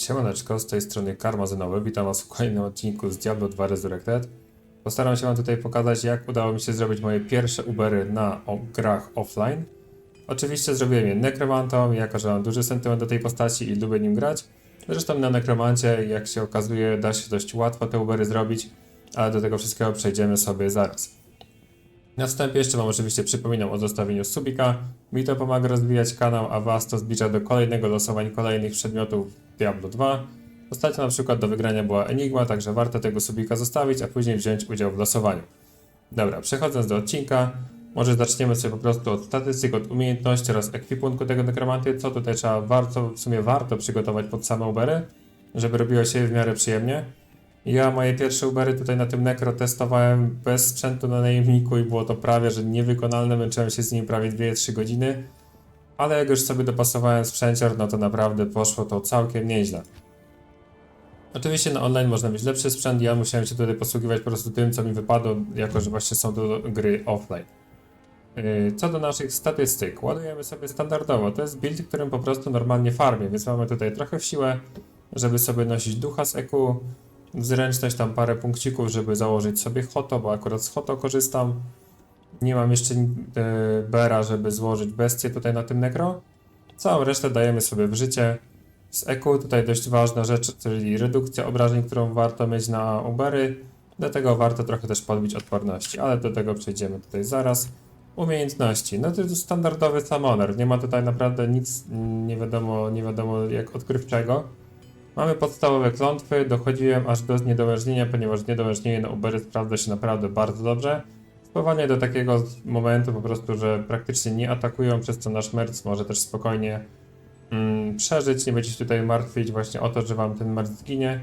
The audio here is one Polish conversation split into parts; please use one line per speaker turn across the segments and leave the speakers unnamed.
Siemaneczko, z tej strony Karmazynowy. Witam Was w kolejnym odcinku z Diablo 2 Resurrected. Postaram się Wam tutaj pokazać, jak udało mi się zrobić moje pierwsze Ubery na grach offline. Oczywiście zrobiłem je nekromantą, jako że mam duży sentyment do tej postaci i lubię nim grać. Zresztą na nekromancie, jak się okazuje, da się dość łatwo te Ubery zrobić, ale do tego wszystkiego przejdziemy sobie zaraz. Na wstępie jeszcze Wam oczywiście przypominam o zostawieniu subika. Mi to pomaga rozwijać kanał, a Was to zbliża do kolejnego losowań kolejnych przedmiotów Diablo 2. Ostatnio na przykład do wygrania była Enigma, także warto tego subika zostawić, a później wziąć udział w losowaniu. Dobra, przechodząc do odcinka, może zaczniemy sobie po prostu od statystyk, od umiejętności oraz ekwipunku tego nekromanty, co tutaj trzeba warto, w sumie warto przygotować pod same Ubery, żeby robiło się w miarę przyjemnie. Ja moje pierwsze Ubery tutaj na tym Necro testowałem bez sprzętu na najemniku i było to prawie, że niewykonalne, męczyłem się z nim prawie 2-3 godziny, ale jak już sobie dopasowałem sprzęcior, no to naprawdę poszło to całkiem nieźle. Oczywiście na online można mieć lepszy sprzęt, ja musiałem się tutaj posługiwać po prostu tym, co mi wypadło, jako że właśnie są to gry offline. Yy, Co do naszych statystyk, ładujemy sobie standardowo. To jest build, którym po prostu normalnie farmię, więc mamy tutaj trochę w siłę, żeby sobie nosić ducha z EQ, zręczność tam parę punkcików, żeby założyć sobie hoto, bo akurat z hoto korzystam. Nie mam jeszcze yy, bera, żeby złożyć bestię tutaj na tym nekro. Całą resztę dajemy sobie w życie. Z EQ tutaj dość ważna rzecz, czyli redukcja obrażeń, którą warto mieć na Ubery. Do tego warto trochę też podbić odporności, ale do tego przejdziemy tutaj zaraz. Umiejętności. No to jest standardowy summoner. Nie ma tutaj naprawdę nic nie wiadomo, nie wiadomo jak odkrywczego. Mamy podstawowe klątwy. Dochodziłem aż do niedołężnienia, ponieważ niedołężnienie na Ubery sprawdza się naprawdę bardzo dobrze. Spowalnia do takiego momentu po prostu, że praktycznie nie atakują, przez co nasz merc może też spokojnie mm, przeżyć. Nie będzie się tutaj martwić właśnie o to, że wam ten merc zginie.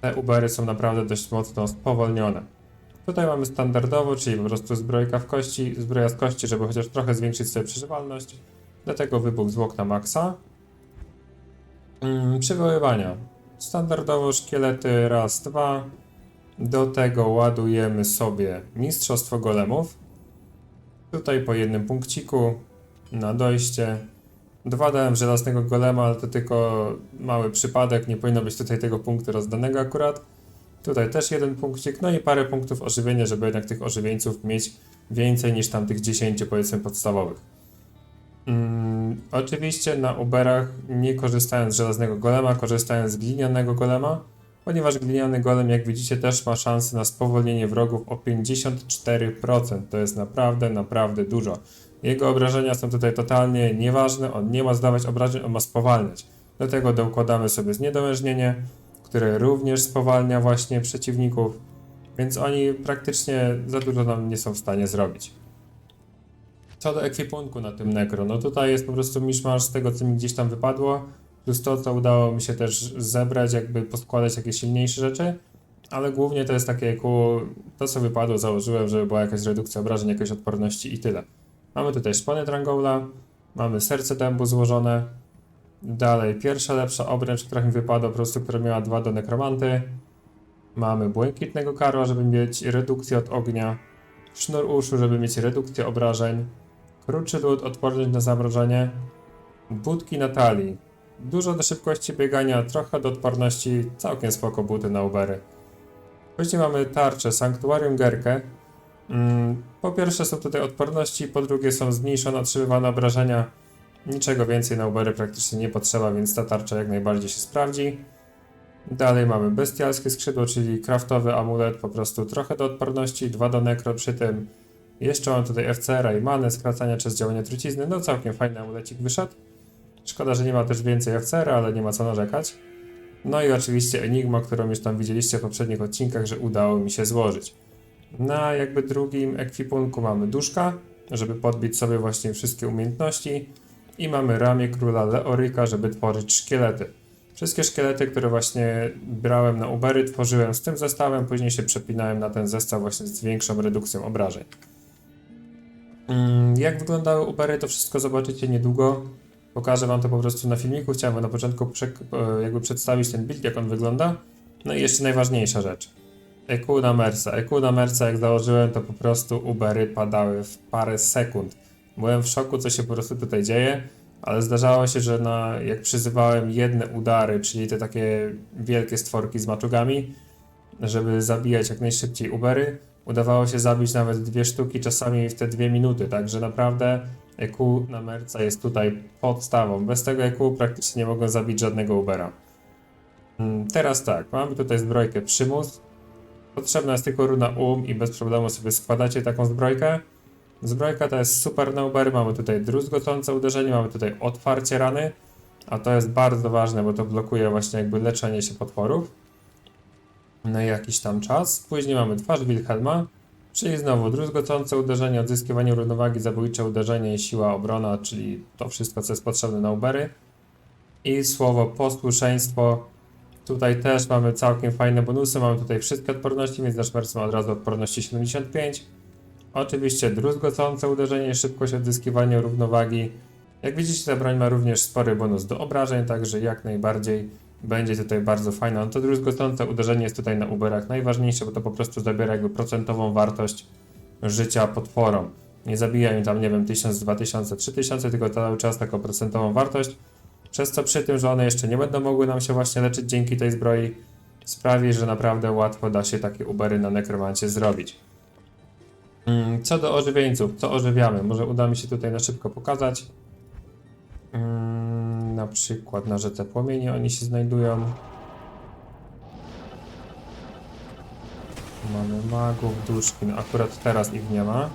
Te Ubery są naprawdę dość mocno spowolnione. Tutaj mamy standardowo, czyli po prostu zbrojka w kości, zbroja z kości, żeby chociaż trochę zwiększyć sobie przeżywalność. Do tego wybuch zwłok na maksa. Mm, przywoływania. Standardowo szkielety raz, dwa. Do tego ładujemy sobie mistrzostwo golemów. Tutaj po jednym punkciku na dojście. Dwa dałem żelaznego golema, ale to tylko mały przypadek, nie powinno być tutaj tego punktu rozdanego akurat. Tutaj też jeden punkcik, no i parę punktów ożywienia, żeby jednak tych ożywieńców mieć więcej niż tam tych 10 powiedzmy podstawowych. Mm, oczywiście na Uberach nie korzystałem z żelaznego golema, korzystałem z glinianego golema, ponieważ gliniany golem jak widzicie też ma szansę na spowolnienie wrogów o 54%. To jest naprawdę, naprawdę dużo. Jego obrażenia są tutaj totalnie nieważne, on nie ma zdawać obrażeń, on ma spowalniać. Do tego dokładamy sobie zniedołężnienie, które również spowalnia właśnie przeciwników, więc oni praktycznie za dużo nam nie są w stanie zrobić. Co do ekwipunku na tym Necro, no tutaj jest po prostu miszmasz z tego, co mi gdzieś tam wypadło, plus to, co udało mi się też zebrać, jakby poskładać jakieś silniejsze rzeczy, ale głównie to jest takie ku to, co wypadło, założyłem, żeby była jakaś redukcja obrażeń, jakaś odporności i tyle. Mamy tutaj szpony Trangola, mamy serce dębu złożone, dalej pierwsza lepsza obręcz, która mi wypadła, po prostu, która miała dwa do nekromanty, mamy błękitnego karła, żeby mieć redukcję od ognia, sznur uszu, żeby mieć redukcję obrażeń, kruczy lód, odporność na zamrożenie, budki na talii, dużo do szybkości biegania, trochę do odporności, całkiem spoko buty na Ubery. Później mamy tarczę Sanktuarium Gerkę. Mm, Po pierwsze są tutaj odporności, po drugie są zmniejszone otrzymywane obrażenia. Niczego więcej na Ubery praktycznie nie potrzeba, więc ta tarcza jak najbardziej się sprawdzi. Dalej mamy bestialskie skrzydło, czyli kraftowy amulet, po prostu trochę do odporności, dwa do nekro przy tym. Jeszcze mam tutaj FCR-a i manę, skracania czas działania trucizny, no całkiem fajny amulecik wyszedł. Szkoda, że nie ma też więcej FCR-a, ale nie ma co narzekać. No i oczywiście Enigma, którą już tam widzieliście w poprzednich odcinkach, że udało mi się złożyć. Na jakby drugim ekwipunku mamy duszka, żeby podbić sobie właśnie wszystkie umiejętności. I mamy ramię króla Leoryka, żeby tworzyć szkielety. Wszystkie szkielety, które właśnie brałem na Ubery, tworzyłem z tym zestawem, później się przepinałem na ten zestaw właśnie z większą redukcją obrażeń. Mm, Jak wyglądały Ubery, to wszystko zobaczycie niedługo. Pokażę wam to po prostu na filmiku. Chciałem na początku e, jakby przedstawić ten build, jak on wygląda. No i jeszcze najważniejsza rzecz. EQ na Mersa. EQ na Mersa jak założyłem, to po prostu Ubery padały w parę sekund. Byłem w szoku, co się po prostu tutaj dzieje. ale zdarzało się, że na, jak przyzywałem jedne udary, czyli te takie wielkie stworki z maczugami, żeby zabijać jak najszybciej Ubery, udawało się zabić nawet dwie sztuki, czasami w te dwie minuty, także naprawdę EQ na Merca jest tutaj podstawą. Bez tego EQ praktycznie nie mogą zabić żadnego Ubera. Mm, Teraz tak, mamy tutaj zbrojkę przymus. Potrzebna jest tylko runa um i bez problemu sobie składacie taką zbrojkę. Zbrojka to jest super na Ubery, mamy tutaj druzgocące uderzenie, mamy tutaj otwarcie rany, a to jest bardzo ważne, bo to blokuje właśnie jakby leczenie się potworów na jakiś tam czas. Później mamy twarz Wilhelma, czyli znowu druzgocące uderzenie, odzyskiwanie równowagi, zabójcze uderzenie siła obrona, czyli to wszystko, co jest potrzebne na Ubery. I słowo posłuszeństwo. Tutaj też mamy całkiem fajne bonusy, mamy tutaj wszystkie odporności, więc nasz merc ma od razu odporności 75. Oczywiście druzgocące uderzenie, szybkość odzyskiwania równowagi. Jak widzicie, ta broń ma również spory bonus do obrażeń, także jak najbardziej będzie tutaj bardzo fajna. No to druzgocące uderzenie jest tutaj na Uberach najważniejsze, bo to po prostu zabiera jakby procentową wartość życia potworom. Nie zabija im tam, nie wiem, 1000, 2000, 3000, tylko cały czas taką procentową wartość. Przez co przy tym, że one jeszcze nie będą mogły nam się właśnie leczyć dzięki tej zbroi, sprawi, że naprawdę łatwo da się takie Ubery na nekromancie zrobić. Mm, Co do ożywieńców, co ożywiamy? Może uda mi się tutaj na szybko pokazać. Mm, Na przykład na rzece płomieni oni się znajdują. Mamy magów, duszki, no akurat teraz ich nie ma.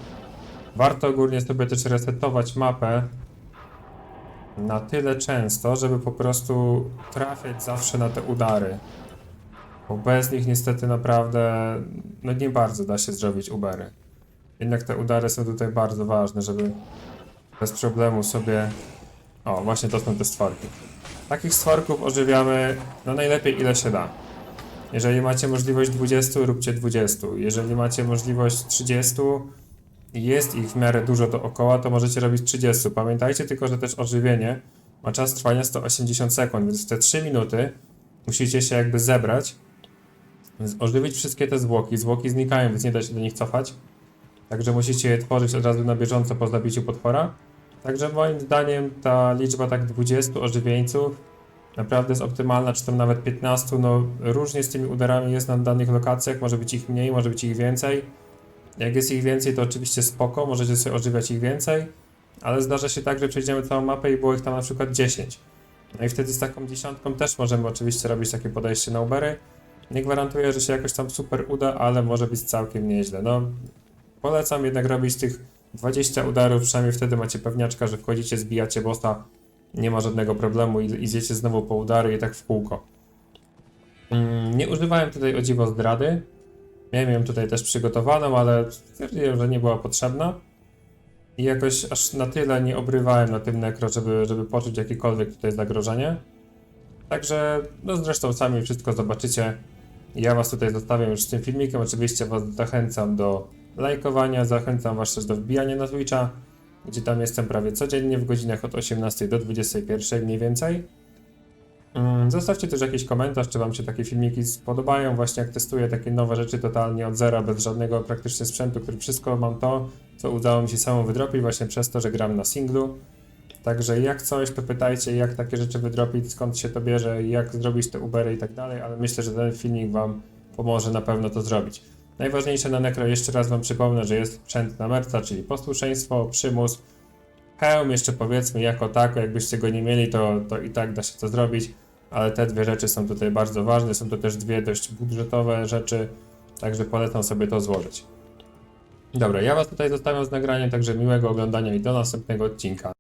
Warto ogólnie sobie też resetować mapę na tyle często, żeby po prostu trafiać zawsze na te udary. Bo bez nich niestety naprawdę no nie bardzo da się zrobić ubery. Jednak te udary są tutaj bardzo ważne, żeby bez problemu sobie... O, właśnie to są te stworki. Takich stworków ożywiamy no najlepiej ile się da. Jeżeli macie możliwość 20, róbcie 20. Jeżeli macie możliwość 30 i jest ich w miarę dużo dookoła, to możecie robić 30. Pamiętajcie tylko, że też ożywienie ma czas trwania 180 sekund, więc w te 3 minuty musicie się jakby zebrać, ożywić wszystkie te zwłoki. Zwłoki znikają, więc nie da się do nich cofać. Także musicie je tworzyć od razu na bieżąco po zabiciu potwora. Także moim zdaniem ta liczba tak 20 ożywieńców naprawdę jest optymalna, czy tam nawet 15. No różnie z tymi udarami jest na danych lokacjach, może być ich mniej, może być ich więcej. Jak jest ich więcej, to oczywiście spoko, możecie sobie ożywiać ich więcej, ale zdarza się tak, że przejdziemy całą mapę i było ich tam na przykład 10. No i wtedy z taką dziesiątką też możemy oczywiście robić takie podejście na Ubery. Nie gwarantuję, że się jakoś tam super uda, ale może być całkiem nieźle. No, polecam jednak robić tych 20 udarów, przynajmniej wtedy macie pewniaczka, że wchodzicie, zbijacie bossa, nie ma żadnego problemu i idziecie znowu po udary i tak w kółko. Mm, Nie używałem tutaj o dziwo zdrady. Miałem ją tutaj też przygotowaną, ale stwierdziłem, że nie była potrzebna. I jakoś aż na tyle nie obrywałem na tym nekro, żeby, żeby poczuć jakiekolwiek tutaj zagrożenie. Także, no zresztą sami wszystko zobaczycie. Ja was tutaj zostawiam już z tym filmikiem. Oczywiście was zachęcam do lajkowania, zachęcam was też do wbijania na Twitcha, gdzie tam jestem prawie codziennie w godzinach od 18 do 21 mniej więcej. Mm, Zostawcie też jakiś komentarz, czy Wam się takie filmiki spodobają, właśnie jak testuję takie nowe rzeczy totalnie od zera, bez żadnego praktycznie sprzętu, który wszystko mam to, co udało mi się samemu wydropić właśnie przez to, że gram na singlu. Także jak coś, to pytajcie, jak takie rzeczy wydropić, skąd się to bierze, jak zrobić te Ubery i tak dalej, ale myślę, że ten filmik Wam pomoże na pewno to zrobić. Najważniejsze na Necro, jeszcze raz Wam przypomnę, że jest sprzęt na merca, czyli posłuszeństwo, przymus, hełm jeszcze powiedzmy jako tako, jakbyście go nie mieli, to, to i tak da się to zrobić, ale te dwie rzeczy są tutaj bardzo ważne, są to też dwie dość budżetowe rzeczy, także polecam sobie to złożyć. Dobra, ja Was tutaj zostawiam z nagraniem, także miłego oglądania i do następnego odcinka.